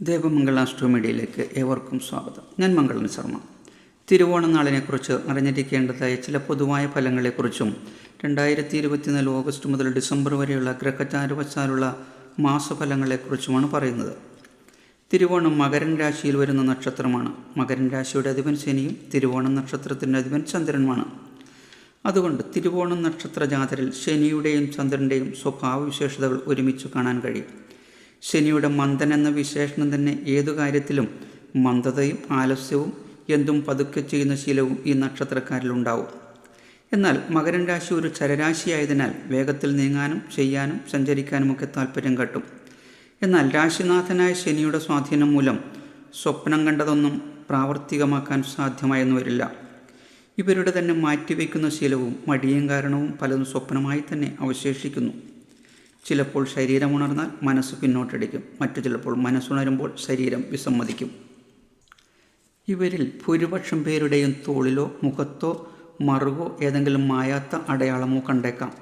ദേവമംഗള ആസ്ട്രോമീഡിയയിലേക്ക് ഏവർക്കും സ്വാഗതം. ഞാൻ മംഗളൻ ശർമ്മ. തിരുവോണ നാളിനെക്കുറിച്ച് അറിഞ്ഞിരിക്കേണ്ടതായ ചില പൊതുവായ ഫലങ്ങളെക്കുറിച്ചും രണ്ടായിരത്തി ഇരുപത്തിനാല് ഓഗസ്റ്റ് മുതൽ ഡിസംബർ വരെയുള്ള ഗ്രഹചാരവശാലുള്ള മാസഫലങ്ങളെക്കുറിച്ചുമാണ് പറയുന്നത്. തിരുവോണം മകരൻ രാശിയിൽ വരുന്ന നക്ഷത്രമാണ്. മകരൻ രാശിയുടെ അധിപൻ ശനിയും തിരുവോണം നക്ഷത്രത്തിന്റെ അധിപൻ ചന്ദ്രനുമാണ്. അതുകൊണ്ട് തിരുവോണം നക്ഷത്ര ജാതരിൽ ശനിയുടെയും ചന്ദ്രന്റെയും സ്വഭാവവിശേഷതകൾ ഒരുമിച്ച് കാണാൻ കഴിയും. ശനിയുടെ മന്ദൻ എന്ന വിശേഷണം തന്നെ ഏതു കാര്യത്തിലും മന്ദതയും ആലസ്യവും എന്തും പതുക്കെ ചെയ്യുന്ന ശീലവും ഈ നക്ഷത്രക്കാരിലുണ്ടാവും എന്നാൽ മകരൻ രാശി ഒരു ചരരാശിയായതിനാൽ വേഗത്തിൽ നീങ്ങാനും ചെയ്യാനും സഞ്ചരിക്കാനുമൊക്കെ താല്പര്യം കട്ടും. എന്നാൽ രാശിനാഥനായ ശനിയുടെ സ്വാധീനം മൂലം സ്വപ്നം കണ്ടതൊന്നും പ്രാവർത്തികമാക്കാൻ സാധ്യമായെന്ന് വരില്ല. ഇവരുടെ തന്നെ മാറ്റിവെക്കുന്ന ശീലവും മടിയും കാരണവും പലതും സ്വപ്നമായി തന്നെ അവശേഷിക്കുന്നു. ചിലപ്പോൾ ശരീരം ഉണർന്നാൽ മനസ്സ് പിന്നോട്ടടിക്കും. മറ്റു ചിലപ്പോൾ മനസ്സുണരുമ്പോൾ ശരീരം വിസമ്മതിക്കും. ഇവരിൽ ഭൂരിപക്ഷം പേരുടെയും തോളിലോ മുഖത്തോ മറുകോ ഏതെങ്കിലും മായാത്ത അടയാളമോ കണ്ടേക്കാം.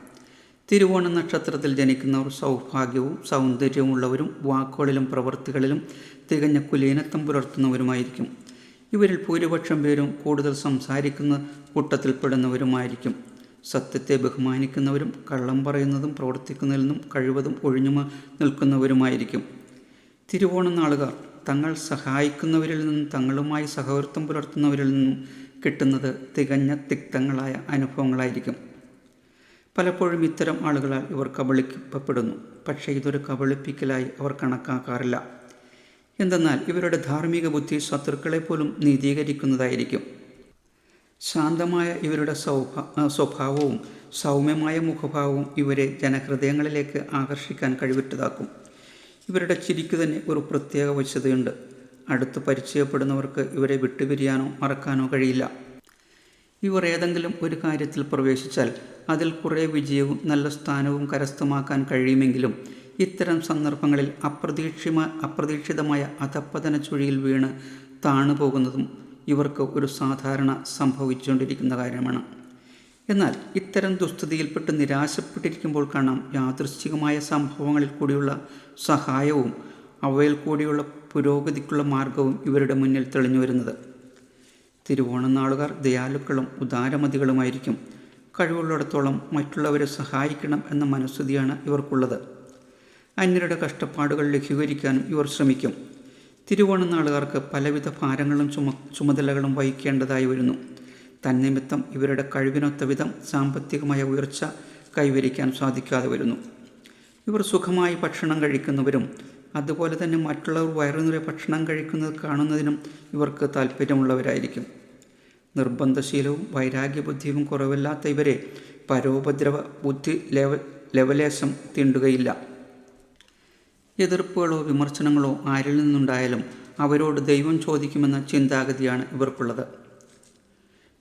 തിരുവോണ നക്ഷത്രത്തിൽ ജനിക്കുന്നവർ സൗഭാഗ്യവും സൗന്ദര്യവുമുള്ളവരും വാക്കുകളിലും പ്രവൃത്തികളിലും തികഞ്ഞ കുലീനത്വം പുലർത്തുന്നവരുമായിരിക്കും. ഇവരിൽ ഭൂരിപക്ഷം പേരും കൂടുതൽ സംസാരിക്കുന്ന കൂട്ടത്തിൽപ്പെടുന്നവരുമായിരിക്കും. സത്യത്തെ ബഹുമാനിക്കുന്നവരും കള്ളം പറയുന്നതും പ്രവർത്തിക്കുന്നതിൽ നിന്നും കഴിവതും ഒഴിഞ്ഞു നിൽക്കുന്നവരുമായിരിക്കും. തിരുവോണ നാളുകാർ തങ്ങൾ സഹായിക്കുന്നവരിൽ നിന്നും തങ്ങളുമായി സഹോദരത്വം പുലർത്തുന്നവരിൽ നിന്നും കിട്ടുന്നത് തികഞ്ഞ തിക്തങ്ങളായ അനുഭവങ്ങളായിരിക്കും. പലപ്പോഴും ഇത്തരം ആളുകളാൽ ഇവർ കബളിക്കപ്പെടുന്നു. പക്ഷേ ഇതൊരു കബളിപ്പിക്കലായി അവർ കണക്കാക്കാറില്ല. എന്തെന്നാൽ ഇവരുടെ ധാർമ്മിക ബുദ്ധി ശത്രുക്കളെ പോലും നീതീകരിക്കുന്നതായിരിക്കും. ശാന്തമായ ഇവരുടെ സൗഭാ സ്വഭാവവും സൗമ്യമായ മുഖഭാവവും ഇവരെ ജനഹൃദയങ്ങളിലേക്ക് ആകർഷിക്കാൻ കഴിവിറ്റതാക്കും. ഇവരുടെ ചിരിക്ക് തന്നെ ഒരു പ്രത്യേക വശതയുണ്ട്. അടുത്ത് പരിചയപ്പെടുന്നവർക്ക് ഇവരെ വിട്ടുപിരിയാനോ മറക്കാനോ കഴിയില്ല. ഇവർ ഏതെങ്കിലും ഒരു കാര്യത്തിൽ പ്രവേശിച്ചാൽ അതിൽ കുറേ വിജയവും നല്ല സ്ഥാനവും കരസ്ഥമാക്കാൻ കഴിയുമെങ്കിലും ഇത്തരം സന്ദർഭങ്ങളിൽ അപ്രതീക്ഷിമ അപ്രതീക്ഷിതമായ അധപ്പതന ചുഴിയിൽ വീണ് താണു പോകുന്നതും ഇവർക്ക് ഒരു സാധാരണ സംഭവിച്ചുകൊണ്ടിരിക്കുന്ന കാര്യമാണ്. എന്നാൽ ഇത്തരം ദുസ്ഥിതിയിൽപ്പെട്ട് നിരാശപ്പെട്ടിരിക്കുമ്പോൾ കാണാം യാദൃശ്ചികമായ സംഭവങ്ങളിൽ കൂടിയുള്ള സഹായവും അവയിൽ കൂടിയുള്ള പുരോഗതിക്കുള്ള മാർഗവും ഇവരുടെ മുന്നിൽ തെളിഞ്ഞു വരുന്നത്. തിരുവോണ നാളുകാർ ദയാലുക്കളും ഉദാരമതികളുമായിരിക്കും. കഴിവുള്ളിടത്തോളം മറ്റുള്ളവരെ സഹായിക്കണം എന്ന മനസ്ഥിതിയാണ് ഇവർക്കുള്ളത്. അന്യരുടെ കഷ്ടപ്പാടുകൾ ലഘൂകരിക്കാനും ഇവർ ശ്രമിക്കും. തിരുവോണ നാളുകാർക്ക് പലവിധ ഭാരങ്ങളും ചുമ ചുമതലകളും വഹിക്കേണ്ടതായി വരുന്നു. തന്നിമിത്തം ഇവരുടെ കഴിവിനൊത്ത വിധം സാമ്പത്തികമായ ഉയർച്ച കൈവരിക്കാൻ സാധിക്കാതെ വരുന്നു. ഇവർ സുഖമായി ഭക്ഷണം കഴിക്കുന്നവരും അതുപോലെ തന്നെ മറ്റുള്ളവർ വയറുനിറയെ ഭക്ഷണം കഴിക്കുന്നത് കാണുന്നതിനും ഇവർക്ക് താല്പര്യമുള്ളവരായിരിക്കും നിർബന്ധശീലവും വൈരാഗ്യബുദ്ധിയും കുറവില്ലാത്ത ഇവരെ പരോപദ്രവ ബുദ്ധി ലെവ ലെവലേശം തീണ്ടുകയില്ല. എതിർപ്പുകളോ വിമർശനങ്ങളോ ആരിൽ നിന്നുണ്ടായാലും അവരോട് ദൈവം ചോദിക്കുമെന്ന ചിന്താഗതിയാണ് ഇവർക്കുള്ളത്.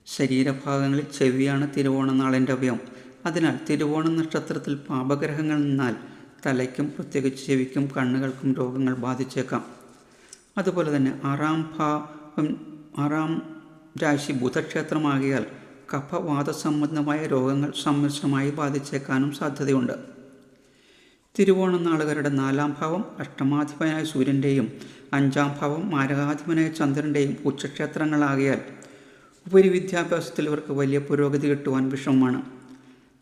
ശരീരഭാഗങ്ങളിൽ ചെവിയാണ് തിരുവോണ നാളിന്റെ അവയം അതിനാൽ തിരുവോണ നക്ഷത്രത്തിൽ പാപഗ്രഹങ്ങൾ നിന്നാൽ തലയ്ക്കും പ്രത്യേകിച്ച് ചെവിക്കും കണ്ണുകൾക്കും രോഗങ്ങൾ ബാധിച്ചേക്കാം. അതുപോലെ തന്നെ ആറാം ഭാവം ആറാം രാശി ബുധക്ഷേത്രമാകിയാൽ കഫവാദ സംബന്ധമായ രോഗങ്ങൾ സമ്മിശ്രമായി ബാധിച്ചേക്കാനും സാധ്യതയുണ്ട്. തിരുവോണ നാളുകാരുടെ നാലാം ഭാവം അഷ്ടമാധിപനായ സൂര്യന്റെയും അഞ്ചാം ഭാവം മാരകാധിപനായ ചന്ദ്രന്റെയും ഉച്ചക്ഷേത്രങ്ങളാകിയാൽ ഉപരിവിദ്യാഭ്യാസത്തിൽ ഇവർക്ക് വലിയ പുരോഗതി കിട്ടുവാൻ വിഷമമാണ്.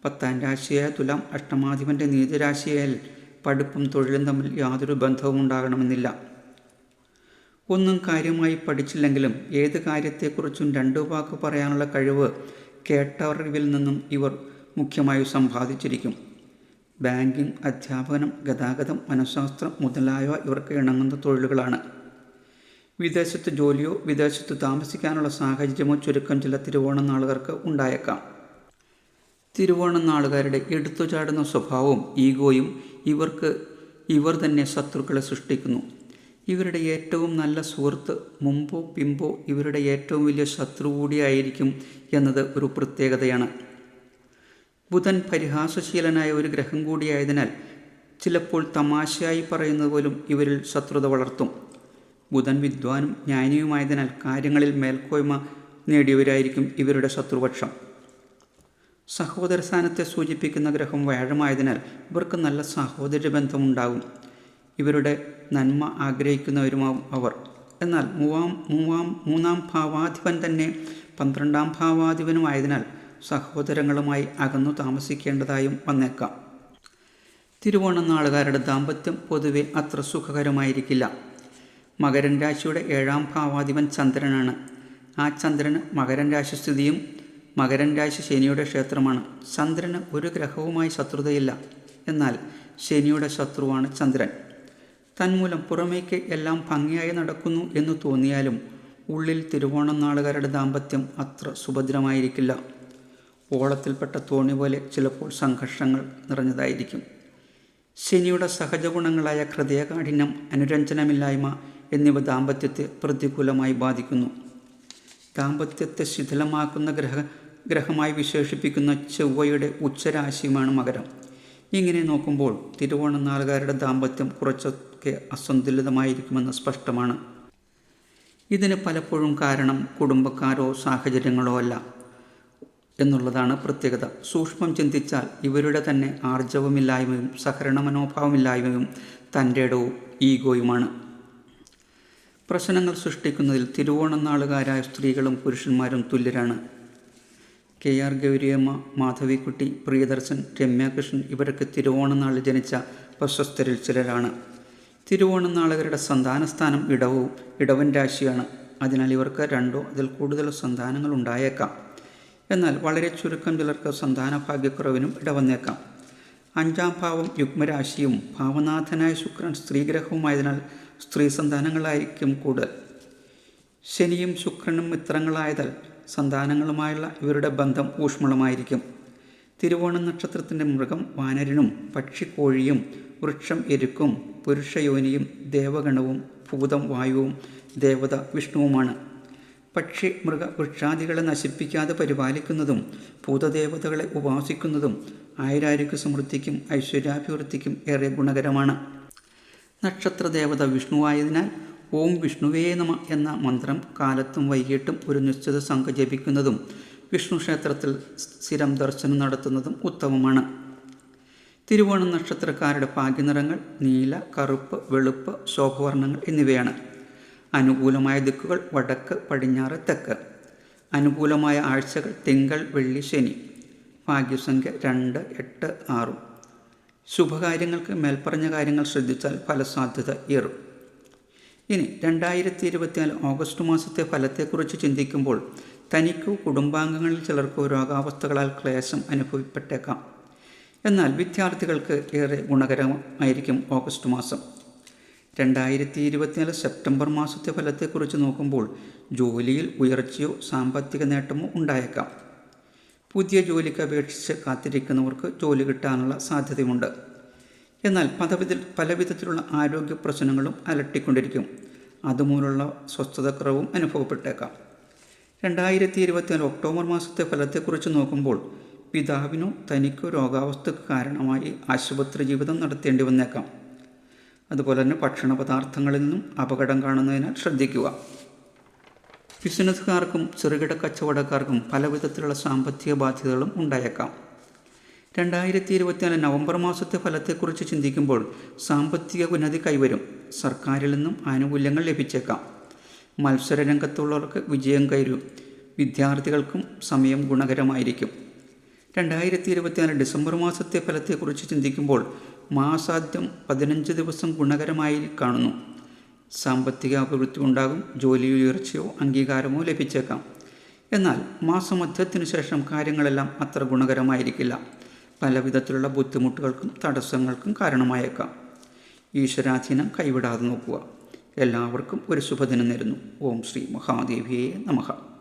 പത്താം രാശിയായ തുലാം അഷ്ടമാധിപന്റെ നീതിരാശിയായാൽ പഠിപ്പും തൊഴിലും തമ്മിൽ യാതൊരു ബന്ധവും ഉണ്ടാകണമെന്നില്ല. ഒന്നും കാര്യമായി പഠിച്ചില്ലെങ്കിലും ഏത് കാര്യത്തെക്കുറിച്ചും രണ്ടു വാക്ക് പറയാനുള്ള കഴിവ് കേട്ടറിവിൽ നിന്നും ഇവർ മുഖ്യമായി സമ്പാദിച്ചിരിക്കും. ബാങ്കിംഗ് അധ്യാപനം ഗതാഗതം മനഃശാസ്ത്രം മുതലായവ ഇവർക്ക് ഇണങ്ങുന്ന തൊഴിലുകളാണ്. വിദേശത്ത് ജോലിയോ വിദേശത്ത് താമസിക്കാനുള്ള സാഹചര്യമോ ചുരുക്കം ചില തിരുവോണം നാളുകാർക്ക് ഉണ്ടായേക്കാം. തിരുവോണം നാളുകാരുടെ എടുത്തുചാടുന്ന സ്വഭാവവും ഈഗോയും ഇവർക്ക് ഇവർ തന്നെ ശത്രുക്കളെ സൃഷ്ടിക്കുന്നു. ഇവരുടെ ഏറ്റവും നല്ല സുഹൃത്ത് മുമ്പോ പിമ്പോ ഇവരുടെ ഏറ്റവും വലിയ ശത്രു കൂടിയായിരിക്കും എന്നത് ഒരു പ്രത്യേകതയാണ്. ബുധൻ പരിഹാസശീലനായ ഒരു ഗ്രഹം കൂടിയായതിനാൽ ചിലപ്പോൾ തമാശയായി പറയുന്നത് പോലും ഇവരിൽ ശത്രുത വളർത്തും. ബുധൻ വിദ്വാനും ജ്ഞാനിയുമായതിനാൽ കാര്യങ്ങളിൽ മേൽക്കോയ്മ നേടിയവരായിരിക്കും ഇവരുടെ ശത്രുപക്ഷം. സഹോദര സ്ഥാനത്തെ സൂചിപ്പിക്കുന്ന ഗ്രഹം വ്യാഴമായതിനാൽ ഇവർക്ക് നല്ല സഹോദര ബന്ധമുണ്ടാകും ഇവരുടെ നന്മ ആഗ്രഹിക്കുന്നവരുമാവും അവർ. എന്നാൽ മൂവാം മൂവാം മൂന്നാം ഭാവാധിപൻ തന്നെ പന്ത്രണ്ടാം ഭാവാധിപനുമായതിനാൽ സഹോദരങ്ങളുമായി അകന്നു താമസിക്കേണ്ടതായും വന്നേക്കാം. തിരുവോണം നാളുകാരുടെ ദാമ്പത്യം പൊതുവെ അത്ര സുഖകരമായിരിക്കില്ല. മകരൻ രാശിയുടെ ഏഴാം ഭാവാധിപൻ ചന്ദ്രനാണ്. ആ ചന്ദ്രന് മകരൻ രാശി സ്ഥിതിയും മകരൻ രാശി ശനിയുടെ ക്ഷേത്രമാണ്. ചന്ദ്രന് ഒരു ഗ്രഹവുമായി ശത്രുതയില്ല. എന്നാൽ ശനിയുടെ ശത്രുവാണ് ചന്ദ്രൻ. തന്മൂലം പുറമേക്ക് എല്ലാം ഭംഗിയായി നടക്കുന്നു എന്ന് തോന്നിയാലും ഉള്ളിൽ തിരുവോണം നാളുകാരുടെ ദാമ്പത്യം അത്ര സുഭദ്രമായിരിക്കില്ല. ഓളത്തിൽപ്പെട്ട തോണി പോലെ ചിലപ്പോൾ സംഘർഷങ്ങൾ നിറഞ്ഞതായിരിക്കും. ശനിയുടെ സഹജഗുണങ്ങളായ ഹൃദയകാഠിന്യം അനുരഞ്ജനമില്ലായ്മ എന്നിവ ദാമ്പത്യത്തെ പ്രതികൂലമായി ബാധിക്കുന്നു. ദാമ്പത്യത്തെ ശിഥിലമാക്കുന്ന ഗ്രഹ ഗ്രഹമായി വിശേഷിപ്പിക്കുന്ന ചൊവ്വയുടെ ഉച്ചരാശിയുമാണ് മകരം. ഇങ്ങനെ നോക്കുമ്പോൾ തിരുവോണം നാളുകാരുടെ ദാമ്പത്യം കുറച്ചൊക്കെ അസന്തുലിതമായിരിക്കുമെന്ന് സ്പഷ്ടമാണ്. ഇതിന് പലപ്പോഴും കാരണം കുടുംബക്കാരോ സാഹചര്യങ്ങളോ അല്ല. എന്നുള്ളതാണ് പ്രത്യേകത. സൂക്ഷ്മം ചിന്തിച്ചാൽ ഇവരുടെ തന്നെ ആർജവമില്ലായ്മയും സഹകരണ മനോഭാവമില്ലായ്മയും തന്റെ ഇടവും ഈഗോയുമാണ്. പ്രശ്നങ്ങൾ സൃഷ്ടിക്കുന്നതിൽ തിരുവോണം നാളുകാരായ സ്ത്രീകളും പുരുഷന്മാരും തുല്യരാണ്. കെ ആർ ഗൗരിയമ്മ മാധവിക്കുട്ടി പ്രിയദർശൻ രമ്യാകൃഷ്ണൻ ഇവരൊക്കെ തിരുവോണം നാളിൽ ജനിച്ച പ്രശസ്തരിൽ ചിലരാണ്. തിരുവോണം നാളുകാരുടെ സന്താനസ്ഥാനം ഇടവും ഇടവൻ രാശിയാണ്. അതിനാൽ ഇവർക്ക് രണ്ടോ അതിൽ കൂടുതലോ സന്താനങ്ങൾ ഉണ്ടായേക്കാം. എന്നാൽ വളരെ ചുരുക്കം ചിലർക്ക് സന്താന ഭാഗ്യക്കുറവിനും ഇടവന്നേക്കാം. അഞ്ചാം ഭാവം യുഗ്മരാശിയും ഭാവനാഥനായ ശുക്രൻ സ്ത്രീഗ്രഹവുമായതിനാൽ സ്ത്രീ സന്താനങ്ങളായിരിക്കും കൂടുതൽ. ശനിയും ശുക്രനും മിത്രങ്ങളായതാൽ സന്താനങ്ങളുമായുള്ള ഇവരുടെ ബന്ധം ഊഷ്മളമായിരിക്കും. തിരുവോണ നക്ഷത്രത്തിന്റെ മൃഗം വാനരനും പക്ഷിക്കോഴിയും വൃക്ഷം എരുക്കും പുരുഷയോനിയും ദേവഗണവും ഭൂതം വായുവും ദേവത വിഷ്ണുവുമാണ്. പക്ഷി മൃഗ വൃക്ഷാദികളെ നശിപ്പിക്കാതെ പരിപാലിക്കുന്നതും ഭൂതദേവതകളെ ഉപാസിക്കുന്നതും ആയുരാരോഗ്യ സമൃദ്ധിക്കും ഐശ്വര്യാഭിവൃദ്ധിക്കും ഏറെ ഗുണകരമാണ്. നക്ഷത്രദേവത വിഷ്ണുവായതിനാൽ ഓം വിഷ്ണുവേ നമ എന്ന മന്ത്രം കാലത്തും വൈകിട്ടും ഒരു നിശ്ചിത സംഘ ജപിക്കുന്നതും വിഷ്ണു ക്ഷേത്രത്തിൽ സ്ഥിരം ദർശനം നടത്തുന്നതും ഉത്തമമാണ്. തിരുവോണം നക്ഷത്രക്കാരുടെ ഭാഗ്യനിറങ്ങൾ നീല കറുപ്പ് വെളുപ്പ് ശോഭവർണങ്ങൾ എന്നിവയാണ്. അനുകൂലമായ ദിക്കുകൾ വടക്ക് പടിഞ്ഞാറ് തെക്ക്. അനുകൂലമായ ആഴ്ചകൾ തിങ്കൾ വെള്ളി ശനി. ഭാഗ്യസംഖ്യ രണ്ട് എട്ട് ആറും. ശുഭകാര്യങ്ങൾക്ക് മേൽപ്പറഞ്ഞ കാര്യങ്ങൾ ശ്രദ്ധിച്ചാൽ ഫലസാധ്യത ഏറും. ഇനി രണ്ടായിരത്തി ഇരുപത്തിനാല് ഓഗസ്റ്റ് മാസത്തെ ഫലത്തെക്കുറിച്ച് ചിന്തിക്കുമ്പോൾ തനിക്കോ കുടുംബാംഗങ്ങളിൽ ചിലർക്കോ രോഗാവസ്ഥകളാൽ ക്ലേശം അനുഭവപ്പെട്ടേക്കാം. എന്നാൽ വിദ്യാർത്ഥികൾക്ക് ഏറെ ഗുണകരമായിരിക്കും ഓഗസ്റ്റ് മാസം. രണ്ടായിരത്തി ഇരുപത്തിനാല് സെപ്റ്റംബർ മാസത്തെ ഫലത്തെക്കുറിച്ച് നോക്കുമ്പോൾ ജോലിയിൽ ഉയർച്ചയോ സാമ്പത്തിക നേട്ടമോ ഉണ്ടായേക്കാം. പുതിയ ജോലിക്ക് അപേക്ഷിച്ച് കാത്തിരിക്കുന്നവർക്ക് ജോലി കിട്ടാനുള്ള സാധ്യതയുണ്ട് എന്നാൽ പലവിധ പല വിധത്തിലുള്ള ആരോഗ്യ പ്രശ്നങ്ങളും അലട്ടിക്കൊണ്ടിരിക്കും. അതുമൂലമുള്ള സ്വസ്ഥതക്കുറവും അനുഭവപ്പെട്ടേക്കാം. രണ്ടായിരത്തി ഇരുപത്തിനാല് ഒക്ടോബർ മാസത്തെ ഫലത്തെക്കുറിച്ച് നോക്കുമ്പോൾ പിതാവിനോ തനിക്കോ രോഗാവസ്ഥക്ക് കാരണമായി ആശുപത്രി ജീവിതം നടത്തേണ്ടി വന്നേക്കാം. അതുപോലെ തന്നെ ഭക്ഷണ പദാർത്ഥങ്ങളിൽ നിന്നും അപകടം കാണുന്നതിനാൽ ശ്രദ്ധിക്കുക. ബിസിനസ്സുകാർക്കും ചെറുകിട കച്ചവടക്കാർക്കും പല വിധത്തിലുള്ള സാമ്പത്തിക ബാധ്യതകളും ഉണ്ടായേക്കാം. രണ്ടായിരത്തി ഇരുപത്തിനാല് നവംബർ മാസത്തെ ഫലത്തെക്കുറിച്ച് ചിന്തിക്കുമ്പോൾ സാമ്പത്തിക ഉന്നതി കൈവരും. സർക്കാരിൽ നിന്നും ആനുകൂല്യങ്ങൾ ലഭിച്ചേക്കാം. മത്സര രംഗത്തുള്ളവർക്ക് വിജയം കയറും. വിദ്യാർത്ഥികൾക്കും സമയം ഗുണകരമായിരിക്കും. രണ്ടായിരത്തി ഇരുപത്തിനാല് ഡിസംബർ മാസത്തെ ഫലത്തെക്കുറിച്ച് ചിന്തിക്കുമ്പോൾ മാസാദ്യം പതിനഞ്ച് ദിവസം ഗുണകരമായി കാണുന്നു. സാമ്പത്തിക അഭിവൃദ്ധി ഉണ്ടാകും ജോലി ഉയർച്ചയോ അംഗീകാരമോ ലഭിച്ചേക്കാം. എന്നാൽ മാസമധ്യത്തിനു ശേഷം കാര്യങ്ങളെല്ലാം അത്ര ഗുണകരമായിരിക്കില്ല. പല വിധത്തിലുള്ള ബുദ്ധിമുട്ടുകൾക്കും തടസ്സങ്ങൾക്കും കാരണമായേക്കാം. ഈശ്വരാധീനം കൈവിടാതെ നോക്കുക. എല്ലാവർക്കും ഒരു ശുഭദിനം നേരുന്നു. ഓം ശ്രീ മഹാദേവിയെ നമഃ.